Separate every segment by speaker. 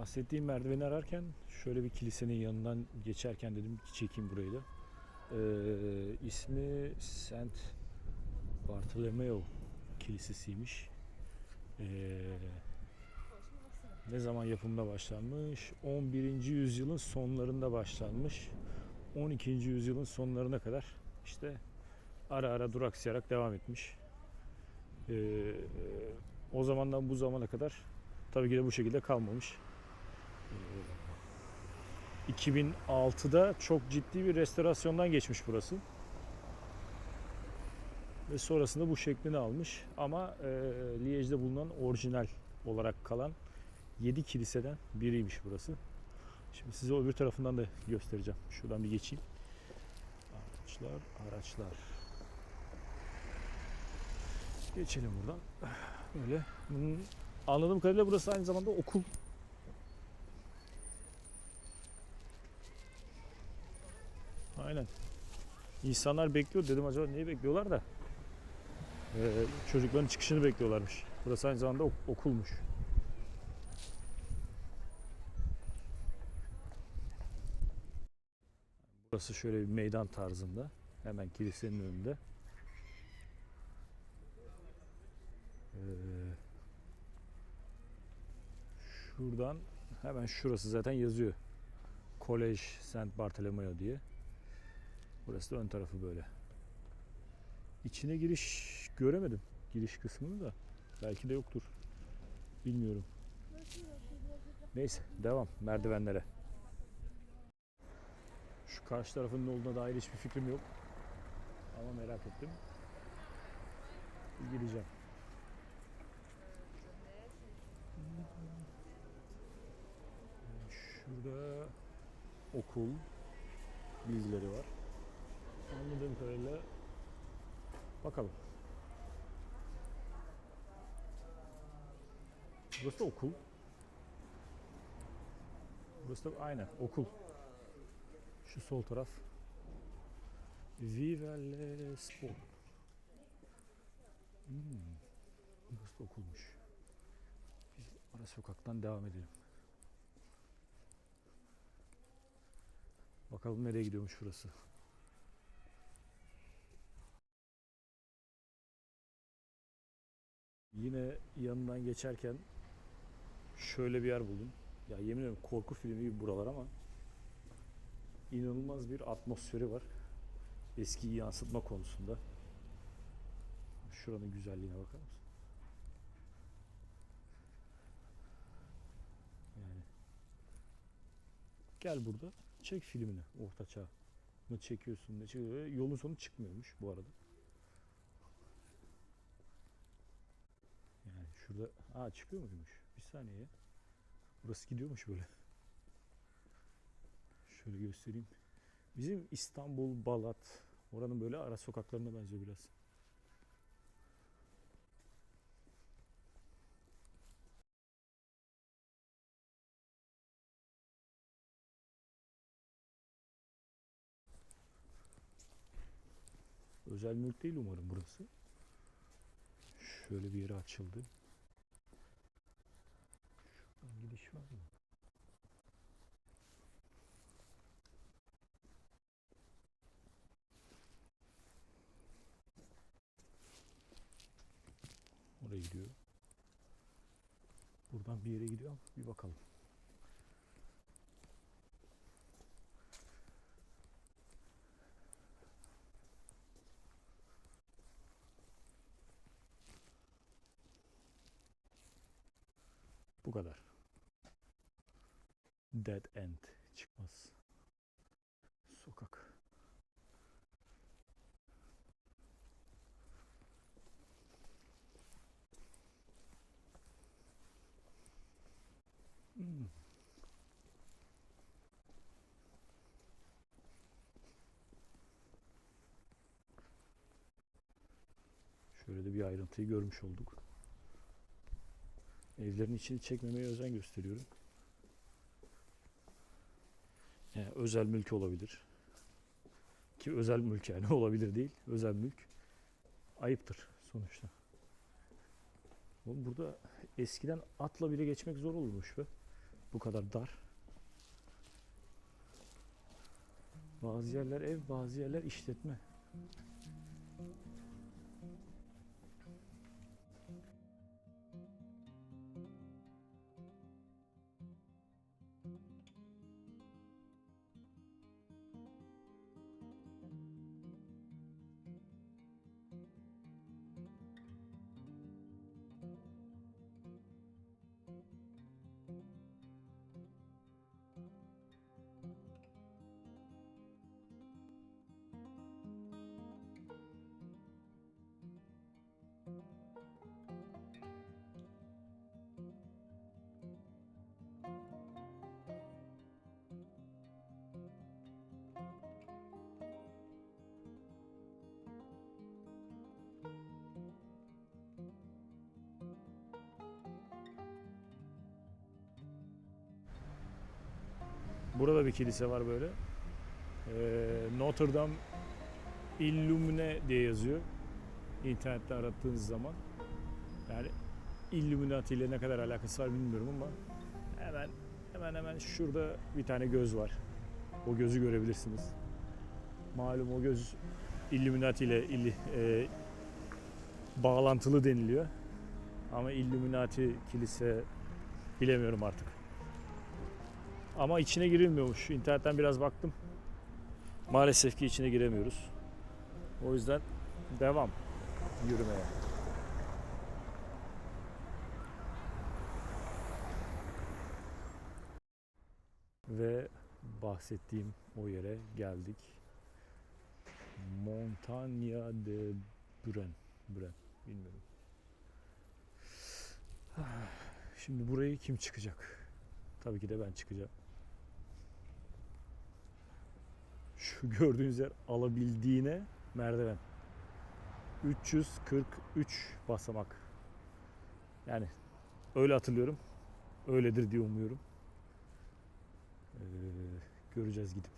Speaker 1: bahsettiğim merdiveni ararken şöyle bir kilisenin yanından geçerken dedim ki çekeyim burayı da. Ee, ismi Saint Bartolomeo Kilisesi'ymiş. Ee, ne zaman yapımına başlanmış? 11. yüzyılın sonlarında başlanmış. 12. yüzyılın sonlarına kadar işte ara ara duraksayarak devam etmiş. Ee, o zamandan bu zamana kadar tabii ki de bu şekilde kalmamış. Ee, 2006'da çok ciddi bir restorasyondan geçmiş burası. Ve sonrasında bu şeklini almış. Ama e, Liège'de bulunan orijinal olarak kalan 7 kiliseden biriymiş burası. Şimdi size öbür tarafından da göstereceğim. Şuradan bir geçeyim. Araçlar, araçlar. Geçelim buradan. Böyle. Anladığım kadarıyla burası aynı zamanda okul. Aynen. İnsanlar bekliyor. Dedim acaba neyi bekliyorlar da. Ee, çocukların çıkışını bekliyorlarmış. Burası aynı zamanda ok- okulmuş. Burası şöyle bir meydan tarzında. Hemen kilisenin önünde. Ee, şuradan hemen şurası zaten yazıyor. Kolej Saint Bartolomeo diye. Burası da ön tarafı böyle. İçine giriş göremedim. Giriş kısmını da. Belki de yoktur. Bilmiyorum. Neyse devam merdivenlere. Şu karşı tarafın ne olduğuna dair hiçbir fikrim yok. Ama merak ettim. Bir Gideceğim. Şurada okul bilgileri var. Anladığım kadarıyla bakalım. Burası da okul. Burası da aynen okul. Şu sol taraf. Vive le sport. Hmm. Burası da okulmuş. Biz ara sokaktan devam edelim. Bakalım nereye gidiyormuş burası. Yine yanından geçerken şöyle bir yer buldum. Ya yemin ediyorum korku filmi gibi buralar ama inanılmaz bir atmosferi var. Eskiyi yansıtma konusunda. Şuranın güzelliğine bakar mısın? Yani gel burada çek filmini orta çağ. Ne çekiyorsun ne çekiyor. Yolun sonu çıkmıyormuş bu arada. Yani şurada aa çıkıyor muymuş? Bir saniye. Burası gidiyormuş böyle. Şöyle göstereyim. Bizim İstanbul, Balat, oranın böyle ara sokaklarına benziyor biraz. Özel mülk değil umarım burası. Şöyle bir yere açıldı. Gidiş var mı? Oraya gidiyor. Buradan bir yere gidiyor ama bir bakalım. Bu kadar. Dead end çıkmaz. Sokak. Hmm. Şöyle de bir ayrıntıyı görmüş olduk. Evlerin içini çekmemeye özen gösteriyorum. Yani özel mülk olabilir. Ki özel mülk yani olabilir değil. Özel mülk ayıptır sonuçta. Oğlum burada eskiden atla bile geçmek zor olurmuş be. bu kadar dar. Bazı yerler ev, bazı yerler işletme. Burada bir kilise var böyle. Ee, Notre Dame Illumine diye yazıyor. İnternette arattığınız zaman. Yani Illuminati ile ne kadar alakası var bilmiyorum ama hemen hemen hemen şurada bir tane göz var. O gözü görebilirsiniz. Malum o göz Illuminati ile illi- e, bağlantılı deniliyor. Ama Illuminati kilise bilemiyorum artık. Ama içine girilmiyormuş. İnternetten biraz baktım. Maalesef ki içine giremiyoruz. O yüzden devam yürümeye. Ve bahsettiğim o yere geldik. Montagna de Buren. Buren. Bilmiyorum. Şimdi burayı kim çıkacak? Tabii ki de ben çıkacağım. Şu gördüğünüz yer alabildiğine merdiven. 343 basamak. Yani öyle hatırlıyorum. Öyledir diye umuyorum. Ee, göreceğiz gidip.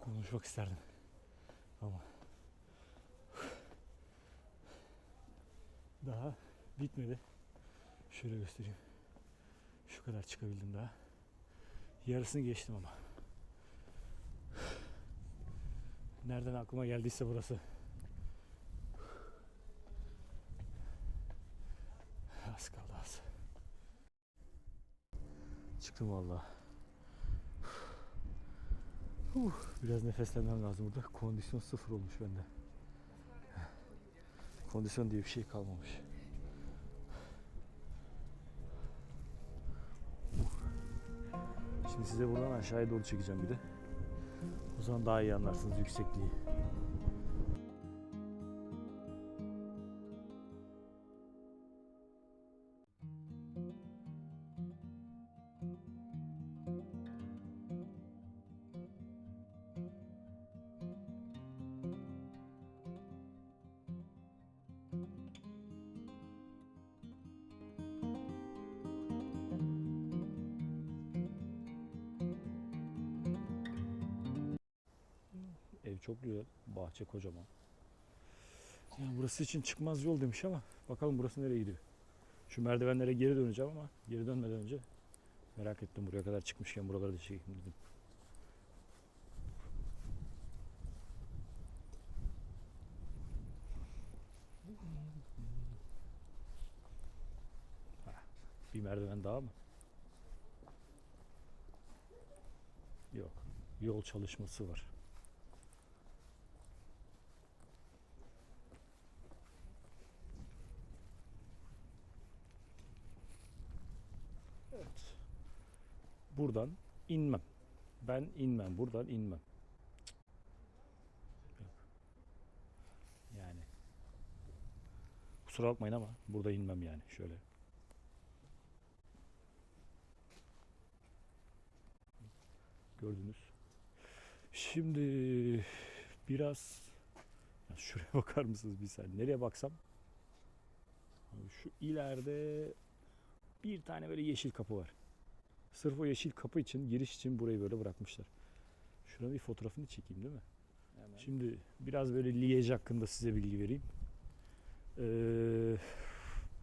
Speaker 1: Konuşmak isterdim. Ama daha bitmedi. Şöyle göstereyim. Şu kadar çıkabildim daha. Yarısını geçtim ama. Nereden aklıma geldiyse burası. Az kaldı az. Çıktım vallahi. Huh, biraz nefeslenmem lazım burada. Kondisyon sıfır olmuş bende. Kondisyon diye bir şey kalmamış. Şimdi size buradan aşağıya doğru çekeceğim bir de. O zaman daha iyi anlarsınız yüksekliği. Çok güzel. Bahçe kocaman. Yani burası için çıkmaz yol demiş ama bakalım burası nereye gidiyor. Şu merdivenlere geri döneceğim ama geri dönmeden önce merak ettim buraya kadar çıkmışken buraları da çekeyim dedim. Bir merdiven daha mı? Yok. Yol çalışması var. Evet. Buradan inmem. Ben inmem. Buradan inmem. Yok. Yani. Kusura bakmayın ama burada inmem yani. Şöyle. Gördünüz. Şimdi biraz ya şuraya bakar mısınız bir saniye? Nereye baksam? Şu ileride bir tane böyle yeşil kapı var. Sırf o yeşil kapı için, giriş için burayı böyle bırakmışlar. Şuna bir fotoğrafını çekeyim değil mi?
Speaker 2: Hemen.
Speaker 1: Şimdi biraz böyle Liège hakkında size bilgi vereyim. Ee,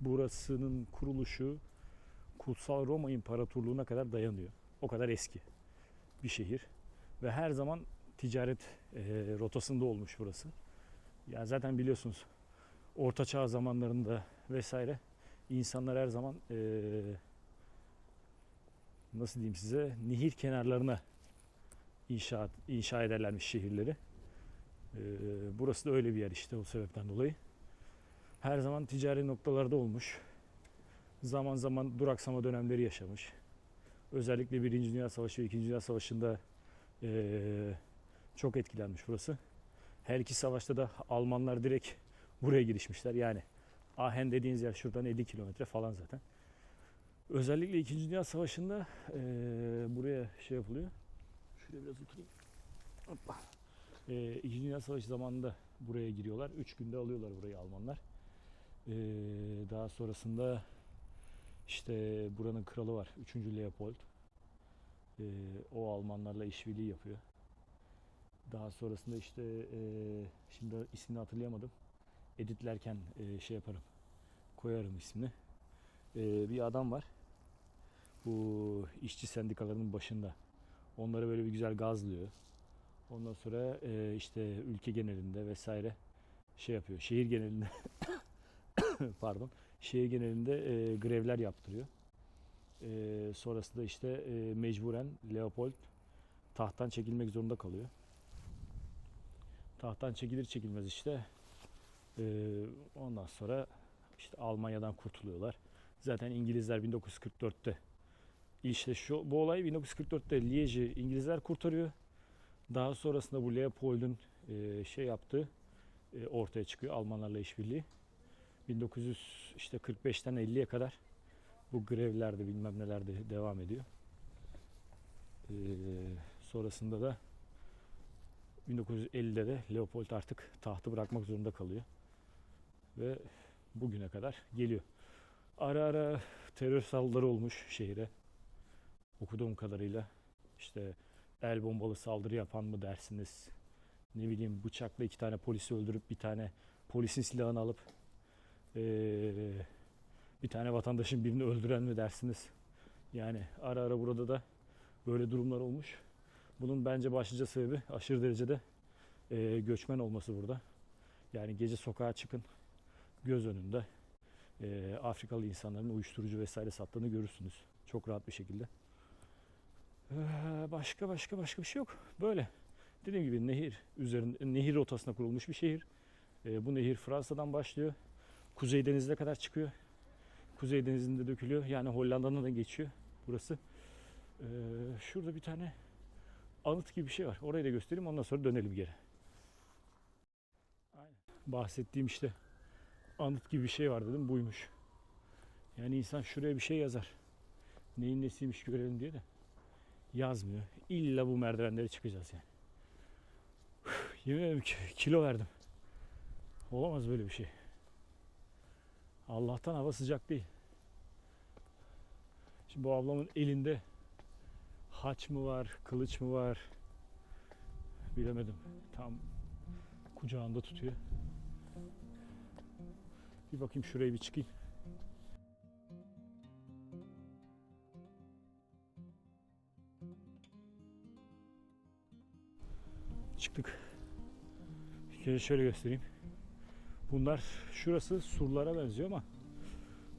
Speaker 1: burasının kuruluşu Kutsal Roma İmparatorluğu'na kadar dayanıyor. O kadar eski bir şehir. Ve her zaman ticaret e, rotasında olmuş burası. Ya zaten biliyorsunuz Orta Çağ zamanlarında vesaire insanlar her zaman e, nasıl diyeyim size nehir kenarlarına inşaat inşa ederlermiş şehirleri. Ee, burası da öyle bir yer işte o sebepten dolayı. Her zaman ticari noktalarda olmuş. Zaman zaman duraksama dönemleri yaşamış. Özellikle Birinci Dünya Savaşı ve İkinci Dünya Savaşı'nda ee, çok etkilenmiş burası. Her iki savaşta da Almanlar direkt buraya girişmişler. Yani Ahen dediğiniz yer şuradan 50 kilometre falan zaten. Özellikle İkinci Dünya Savaşı'nda ee, buraya şey yapılıyor. Şuraya biraz oturayım. Hoppa. Ee, İkinci Dünya Savaşı zamanında buraya giriyorlar. Üç günde alıyorlar burayı Almanlar. Ee, daha sonrasında işte buranın kralı var. Üçüncü Leopold. Ee, o Almanlarla işbirliği yapıyor. Daha sonrasında işte e, şimdi ismini hatırlayamadım. Editlerken e, şey yaparım. Koyarım ismini. Ee, bir adam var. Bu işçi sendikalarının başında. Onları böyle bir güzel gazlıyor. Ondan sonra e, işte ülke genelinde vesaire şey yapıyor. Şehir genelinde pardon. Şehir genelinde e, grevler yaptırıyor. E, sonrasında işte e, mecburen Leopold tahttan çekilmek zorunda kalıyor. Tahttan çekilir çekilmez işte e, ondan sonra işte Almanya'dan kurtuluyorlar. Zaten İngilizler 1944'te işte şu bu olay 1944'te Liège'i İngilizler kurtarıyor. Daha sonrasında bu Leopold'un e, şey yaptığı e, ortaya çıkıyor Almanlarla işbirliği. 1900 işte 45'ten 50'ye kadar bu grevlerde bilmem nelerde devam ediyor. E, sonrasında da 1950'de de Leopold artık tahtı bırakmak zorunda kalıyor. Ve bugüne kadar geliyor. Ara ara terör saldırıları olmuş şehire. Okuduğum kadarıyla işte el bombalı saldırı yapan mı dersiniz? Ne bileyim bıçakla iki tane polisi öldürüp bir tane polisin silahını alıp eee, bir tane vatandaşın birini öldüren mi dersiniz? Yani ara ara burada da böyle durumlar olmuş. Bunun bence başlıca sebebi aşırı derecede eee, göçmen olması burada. Yani gece sokağa çıkın göz önünde eee, Afrikalı insanların uyuşturucu vesaire sattığını görürsünüz. Çok rahat bir şekilde. Ee, Başka başka başka bir şey yok. Böyle. Dediğim gibi nehir üzerinde nehir rotasına kurulmuş bir şehir. Ee, bu nehir Fransa'dan başlıyor. Kuzey Denizi'ne kadar çıkıyor. Kuzey Denizi'nde dökülüyor. Yani Hollanda'dan da geçiyor burası. Ee, şurada bir tane anıt gibi bir şey var. Orayı da göstereyim ondan sonra dönelim geri. Aynen. Bahsettiğim işte anıt gibi bir şey var dedim buymuş. Yani insan şuraya bir şey yazar. Neyin nesiymiş görelim diye de yazmıyor. İlla bu merdivenleri çıkacağız yani. Yemin ederim ki kilo verdim. Olamaz böyle bir şey. Allah'tan hava sıcak değil. Şimdi bu ablamın elinde haç mı var, kılıç mı var bilemedim. Tam kucağında tutuyor. Bir bakayım şuraya bir çıkayım. Çıktık. Bir şöyle göstereyim. Bunlar şurası surlara benziyor ama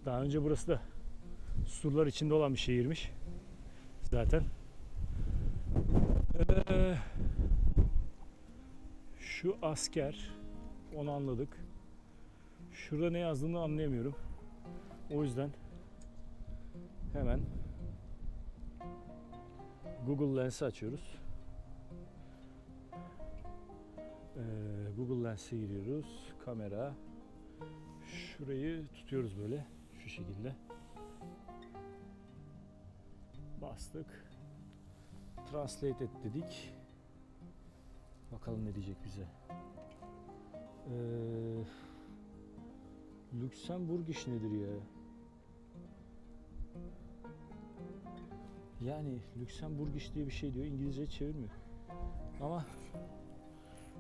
Speaker 1: daha önce burası da surlar içinde olan bir şehirmiş. Zaten. Ee, şu asker onu anladık. Şurada ne yazdığını anlayamıyorum. O yüzden hemen Google Lens'i açıyoruz. Google Lens'e giriyoruz. Kamera. Şurayı tutuyoruz böyle. Şu şekilde. Bastık. Translate et dedik. Bakalım ne diyecek bize. Ee, Lüksemburg iş nedir ya? Yani Lüksemburg iş diye bir şey diyor. İngilizce çevirmiyor. Ama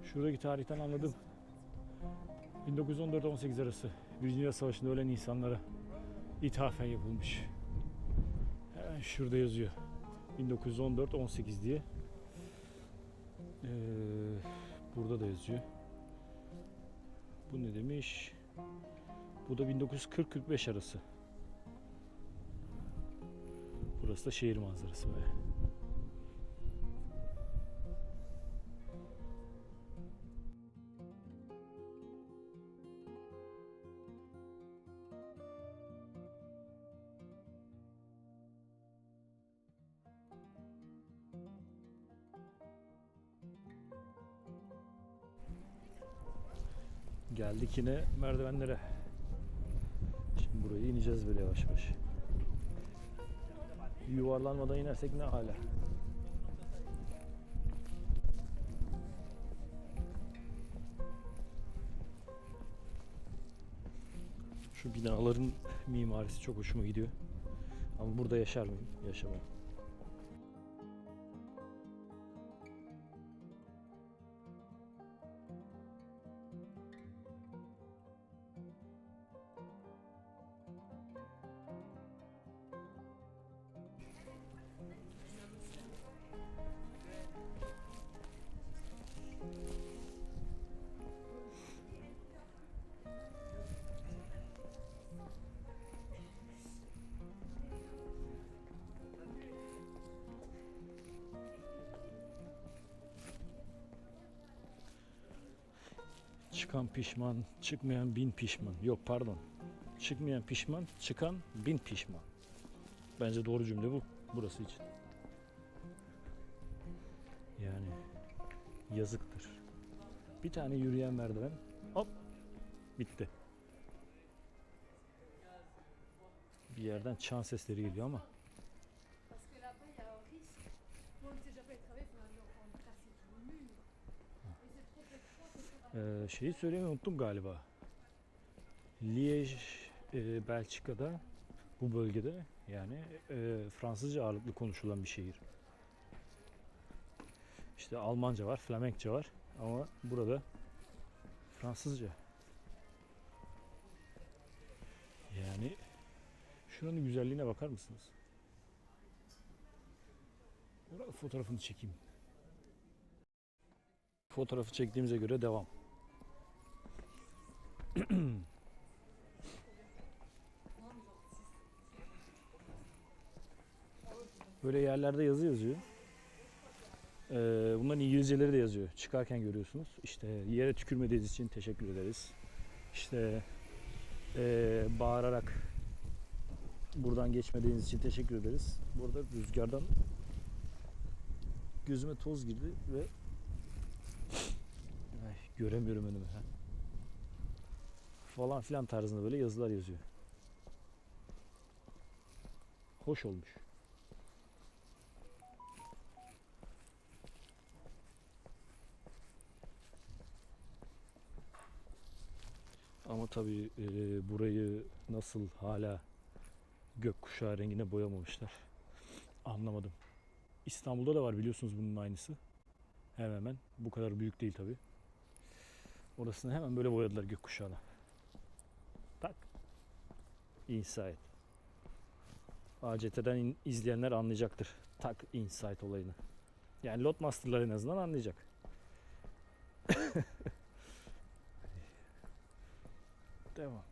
Speaker 1: şuradaki tarihten anladım. 1914-18 arası Dünya Savaşı'nda ölen insanlara ithafen yapılmış. Hemen şurada yazıyor. 1914-18 diye. Ee, burada da yazıyor. Bu ne demiş? Bu da 1940-45 arası. Burası da şehir manzarası böyle. Geldik yine merdivenlere. Şimdi burayı ineceğiz böyle yavaş yavaş. Yuvarlanmadan inersek ne hala. Şu binaların mimarisi çok hoşuma gidiyor. Ama burada yaşar mıyım? Yaşamam. Çıkan pişman, çıkmayan bin pişman. Yok pardon. Çıkmayan pişman, çıkan bin pişman. Bence doğru cümle bu. Burası için. Yani yazıktır. Bir tane yürüyen merdiven. Hop. Bitti. Bir yerden çan sesleri geliyor ama Ee, şeyi söylemeyi unuttum galiba. Liège, e, Belçika'da bu bölgede yani e, Fransızca ağırlıklı konuşulan bir şehir. İşte Almanca var, Flemenkçe var ama burada Fransızca. Yani şuranın güzelliğine bakar mısınız? Orada fotoğrafını çekeyim. Fotoğrafı çektiğimize göre devam. Böyle yerlerde yazı yazıyor. Ee, bunların İngilizceleri de yazıyor. Çıkarken görüyorsunuz. İşte yere tükürmediğiniz için teşekkür ederiz. İşte ee, bağırarak buradan geçmediğiniz için teşekkür ederiz. Burada rüzgardan gözüme toz girdi ve Ay, göremiyorum önümü. Ha. Falan filan tarzında böyle yazılar yazıyor. Hoş olmuş. Ama tabii e, burayı nasıl hala gökkuşağı rengine boyamamışlar. Anlamadım. İstanbul'da da var biliyorsunuz bunun aynısı. Hemen hemen. Bu kadar büyük değil tabii. Orasını hemen böyle boyadılar gökkuşağına. Inside. ACT'den izleyenler anlayacaktır. Tak Inside olayını. Yani Lot Master'lar en azından anlayacak. Devam.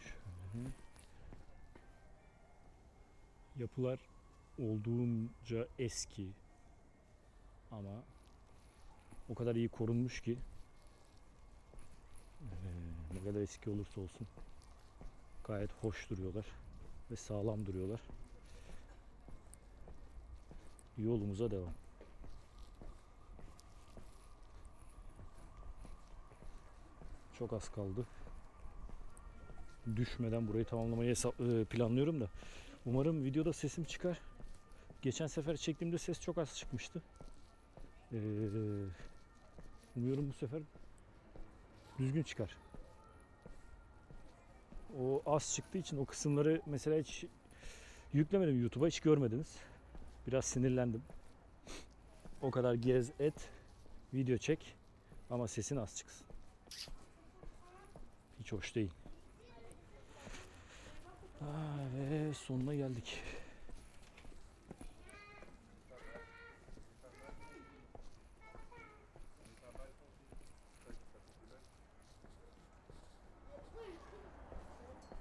Speaker 1: Şöyle. Yapılar olduğunca eski ama o kadar iyi korunmuş ki eee, ne kadar eski olursa olsun gayet hoş duruyorlar ve sağlam duruyorlar. Yolumuza devam. Çok az kaldı. Düşmeden burayı tamamlamayı eee, planlıyorum da. Umarım videoda sesim çıkar. Geçen sefer çektiğimde ses çok az çıkmıştı. Ee, umuyorum bu sefer düzgün çıkar. O az çıktığı için o kısımları mesela hiç Yüklemedim YouTube'a hiç görmediniz. Biraz sinirlendim. O kadar gez et, video çek ama sesin az çıksın. Hiç hoş değil. Ve sonuna geldik.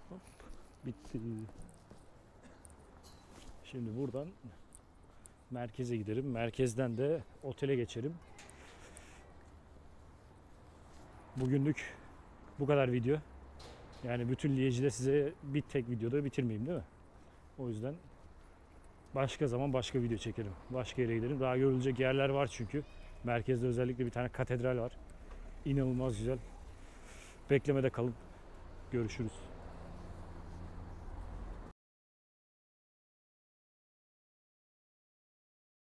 Speaker 1: Hop, bitti. Şimdi buradan merkeze giderim. Merkezden de otele geçerim. Bugünlük bu kadar video. Yani bütün Liège'de size bir tek videoda bitirmeyeyim değil mi? O yüzden başka zaman başka video çekerim. Başka yere giderim. Daha görülecek yerler var çünkü. Merkezde özellikle bir tane katedral var. İnanılmaz güzel. Beklemede kalın. Görüşürüz.